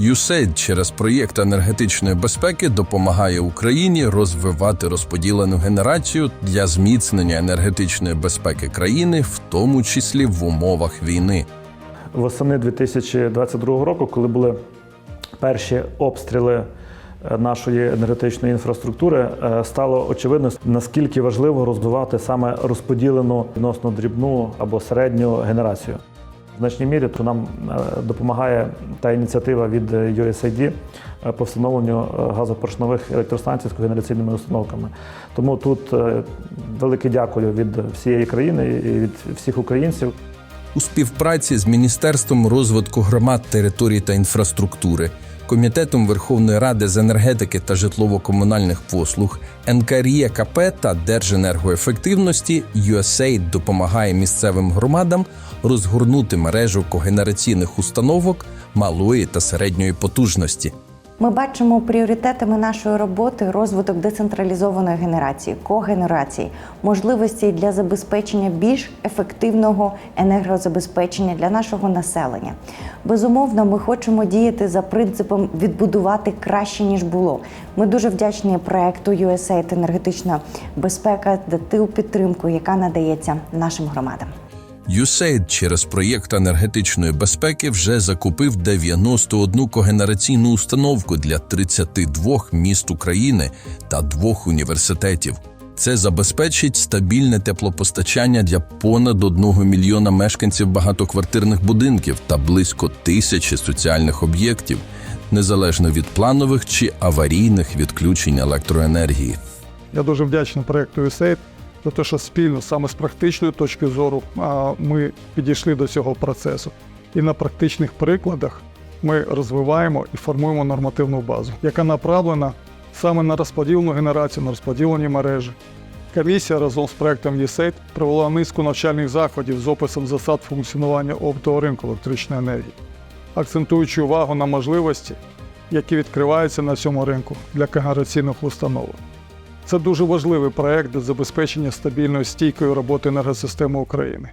USAID через проєкт енергетичної безпеки допомагає Україні розвивати розподілену генерацію для зміцнення енергетичної безпеки країни, в тому числі в умовах війни. Восени 2022 року, коли були перші обстріли е, нашої енергетичної інфраструктури, е, стало очевидно, наскільки важливо розвивати саме розподілену відносно дрібну або середню генерацію. В значній мірі то нам е, допомагає та ініціатива від USAID е, по встановленню газопоршнових електростанцій з когенераційними установками. Тому тут е, велике дякую від всієї країни і від всіх українців. У співпраці з Міністерством розвитку громад, територій та інфраструктури, Комітетом Верховної Ради з енергетики та житлово-комунальних послуг, НКРІКП та Держенергоефективності USAID допомагає місцевим громадам розгорнути мережу когенераційних установок малої та середньої потужності. Ми бачимо пріоритетами нашої роботи розвиток децентралізованої генерації, когенерації, можливості для забезпечення більш ефективного енергозабезпечення для нашого населення. Безумовно, ми хочемо діяти за принципом відбудувати краще ніж було. Ми дуже вдячні проекту USAID енергетична безпека за ту підтримку, яка надається нашим громадам. USAID через проєкт енергетичної безпеки вже закупив 91 когенераційну установку для 32 міст України та двох університетів. Це забезпечить стабільне теплопостачання для понад 1 мільйона мешканців багатоквартирних будинків та близько тисячі соціальних об'єктів, незалежно від планових чи аварійних відключень електроенергії. Я дуже вдячний проєкту USAID за те, що спільно саме з практичної точки зору ми підійшли до цього процесу. І на практичних прикладах ми розвиваємо і формуємо нормативну базу, яка направлена саме на розподілену генерацію, на розподілені мережі. Комісія разом з проектом USAID провела низку навчальних заходів з описом засад функціонування оптового ринку електричної енергії, акцентуючи увагу на можливості, які відкриваються на цьому ринку для когенераційних установок. Це дуже важливий проект для забезпечення стабільної стійкої роботи енергосистеми України.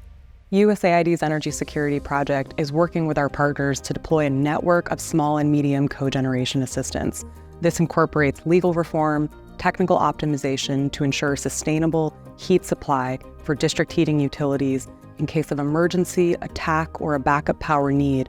USAID's Energy Security Project is working with our partners to deploy a network of small and medium cogeneration assistance. This incorporates legal reform, technical optimization to ensure sustainable heat supply for district heating utilities in case of emergency, attack, or a backup power need